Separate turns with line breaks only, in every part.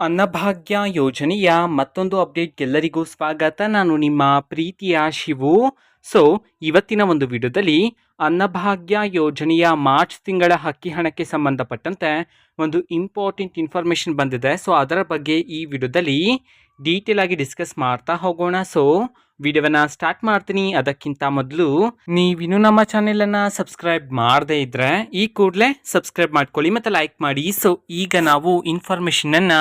ಅನ್ನಭಾಗ್ಯ ಯೋಜನೆಯ ಮತ್ತೊಂದು ಅಪ್ಡೇಟ್ ಎಲ್ಲರಿಗೂ ಸ್ವಾಗತ. ನಾನು ನಿಮ್ಮ ಪ್ರೀತಿಯ ಶಿವು. ಸೊ ಇವತ್ತಿನ ಒಂದು ವಿಡಿಯೋದಲ್ಲಿ ಅನ್ನಭಾಗ್ಯ ಯೋಜನೆಯ ಮಾರ್ಚ್ ತಿಂಗಳ ಹಕ್ಕಿ ಹಣಕ್ಕೆ ಸಂಬಂಧಪಟ್ಟಂತೆ ಒಂದು ಇಂಪಾರ್ಟೆಂಟ್ ಇನ್ಫಾರ್ಮೇಷನ್ ಬಂದಿದೆ. ಸೊ ಅದರ ಬಗ್ಗೆ ಈ ವಿಡಿಯೋದಲ್ಲಿ ಡೀಟೇಲ್ ಆಗಿ ಡಿಸ್ಕಸ್ ಮಾಡ್ತಾ ಹೋಗೋಣ. ಸೊ ವಿಡಿಯೋವನ್ನ ಸ್ಟಾರ್ಟ್ ಮಾಡ್ತೀನಿ. ಅದಕ್ಕಿಂತ ಮೊದಲು ನೀವಿನ್ನು ನಮ್ಮ ಚಾನೆಲನ್ನು ಸಬ್ಸ್ಕ್ರೈಬ್ ಮಾಡದೇ ಇದ್ರೆ ಈ ಕೂಡಲೇ ಸಬ್ಸ್ಕ್ರೈಬ್ ಮಾಡ್ಕೊಳ್ಳಿ ಮತ್ತು ಲೈಕ್ ಮಾಡಿ. ಸೊ ಈಗ ನಾವು ಇನ್ಫಾರ್ಮೇಷನನ್ನು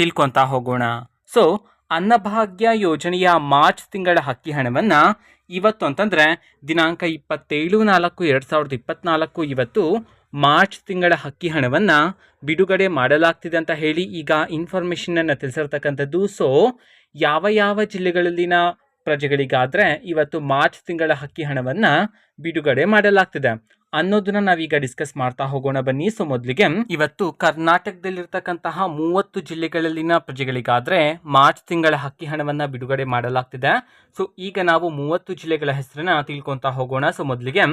ತಿಳ್ಕೊತಾ ಹೋಗೋಣ. ಸೊ ಅನ್ನಭಾಗ್ಯ ಯೋಜನೆಯ ಮಾರ್ಚ್ ತಿಂಗಳ ಅಕ್ಕಿ ಹಣವನ್ನು ಇವತ್ತು ಅಂತಂದರೆ ದಿನಾಂಕ ಇಪ್ಪತ್ತೇಳು ನಾಲ್ಕು ಎರಡು ಸಾವಿರದ ಇಪ್ಪತ್ನಾಲ್ಕು ಇವತ್ತು ಮಾರ್ಚ್ ತಿಂಗಳ ಹಕ್ಕಿ ಹಣವನ್ನು ಬಿಡುಗಡೆ ಮಾಡಲಾಗ್ತಿದೆ ಅಂತ ಹೇಳಿ ಈಗ ಇನ್ಫಾರ್ಮೇಷನನ್ನು ತಿಳಿಸಿರ್ತಕ್ಕಂಥದ್ದು. ಸೊ ಯಾವ ಯಾವ ಜಿಲ್ಲೆಗಳಲ್ಲಿನ ಪ್ರಜೆಗಳಿಗಾದರೆ ಇವತ್ತು ಮಾರ್ಚ್ ತಿಂಗಳ ಹಕ್ಕಿ ಹಣವನ್ನು ಬಿಡುಗಡೆ ಮಾಡಲಾಗ್ತಿದೆ. ಅನ್ನೋದನ್ನ ನಾವೀಗ ಡಿಸ್ಕಸ್ ಮಾಡ್ತಾ ಹೋಗೋಣ ಬನ್ನಿ. ಸೊ ಮೊದಲಿಗೆ ಇವತ್ತು ಕರ್ನಾಟಕದಲ್ಲಿರ್ತಕ್ಕಂತಹ ಮೂವತ್ತು ಜಿಲ್ಲೆಗಳಲ್ಲಿನ ಪ್ರಜೆಗಳಿಗಾದ್ರೆ ಮಾರ್ಚ್ ತಿಂಗಳ ಹಕ್ಕಿ ಹಣವನ್ನ ಬಿಡುಗಡೆ ಮಾಡಲಾಗ್ತಿದೆ. ಸೊ ಈಗ ನಾವು ಮೂವತ್ತು ಜಿಲ್ಲೆಗಳ ಹೆಸರನ್ನ ತಿಳ್ಕೊಂತ ಹೋಗೋಣ. ಸೊ ಮೊದಲಿಗೆ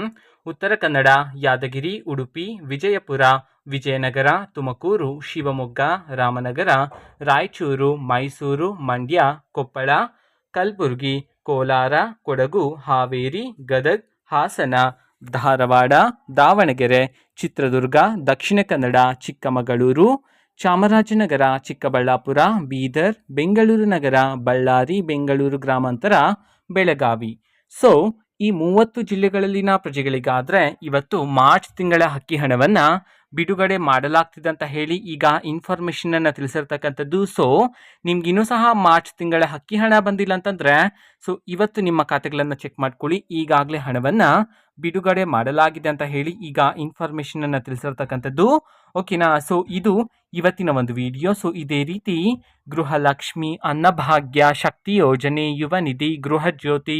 ಉತ್ತರ ಕನ್ನಡ, ಯಾದಗಿರಿ, ಉಡುಪಿ, ವಿಜಯಪುರ, ವಿಜಯನಗರ, ತುಮಕೂರು, ಶಿವಮೊಗ್ಗ, ರಾಮನಗರ, ರಾಯಚೂರು, ಮೈಸೂರು, ಮಂಡ್ಯ, ಕೊಪ್ಪಳ, ಕಲಬುರಗಿ, ಕೋಲಾರ, ಕೊಡಗು, ಹಾವೇರಿ, ಗದಗ್, ಹಾಸನ ಧಾರವಾಡ, ದಾವಣಗೆರೆ, ಚಿತ್ರದುರ್ಗ, ದಕ್ಷಿಣ ಕನ್ನಡ, ಚಿಕ್ಕಮಗಳೂರು, ಚಾಮರಾಜನಗರ, ಚಿಕ್ಕಬಳ್ಳಾಪುರ, ಬೀದರ್, ಬೆಂಗಳೂರು ನಗರ, ಬಳ್ಳಾರಿ, ಬೆಂಗಳೂರು ಗ್ರಾಮಾಂತರ, ಬೆಳಗಾವಿ. ಸೊ ಈ ಮೂವತ್ತು ಜಿಲ್ಲೆಗಳಲ್ಲಿನ ಪ್ರಜೆಗಳಿಗಾದರೆ ಇವತ್ತು ಮಾರ್ಚ್ ತಿಂಗಳ ಹಕ್ಕಿ ಹಣವನ್ನು ಬಿಡುಗಡೆ ಮಾಡಲಾಗ್ತಿದೆ ಅಂತ ಹೇಳಿ ಈಗ ಇನ್ಫಾರ್ಮೇಷನನ್ನು ತಿಳಿಸಿರ್ತಕ್ಕಂಥದ್ದು. ಸೊ ನಿಮ್ಗಿನ್ನೂ ಸಹ ಮಾರ್ಚ್ ತಿಂಗಳ ಹಕ್ಕಿ ಹಣ ಬಂದಿಲ್ಲ ಅಂತಂದರೆ ಸೊ ಇವತ್ತು ನಿಮ್ಮ ಖಾತೆಗಳನ್ನು ಚೆಕ್ ಮಾಡ್ಕೊಳ್ಳಿ. ಈಗಾಗಲೇ ಹಣವನ್ನು ಬಿಡುಗಡೆ ಮಾಡಲಾಗಿದೆ ಅಂತ ಹೇಳಿ ಈಗ ಇನ್ಫಾರ್ಮೇಷನನ್ನು ತಿಳಿಸಿರ್ತಕ್ಕಂಥದ್ದು. ಓಕೆನಾ ಸೊ ಇದು ಇವತ್ತಿನ ಒಂದು ವಿಡಿಯೋ ಸೊ ಇದೇ ರೀತಿ ಗೃಹಲಕ್ಷ್ಮಿ ಅನ್ನಭಾಗ್ಯ ಶಕ್ತಿ ಯೋಜನೆ ಯುವ ನಿಧಿ ಗೃಹ ಜ್ಯೋತಿ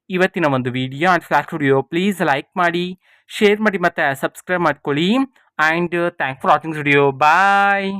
ಇವತ್ತಿನ ಒಂದು video and vlog video please like ಮಾಡಿ ಶೇರ್ ಮಾಡಿ ಮತ್ತು ಸಬ್ಸ್ಕ್ರೈಬ್ ಮಾಡ್ಕೊಳ್ಳಿ. And thank for watching video bye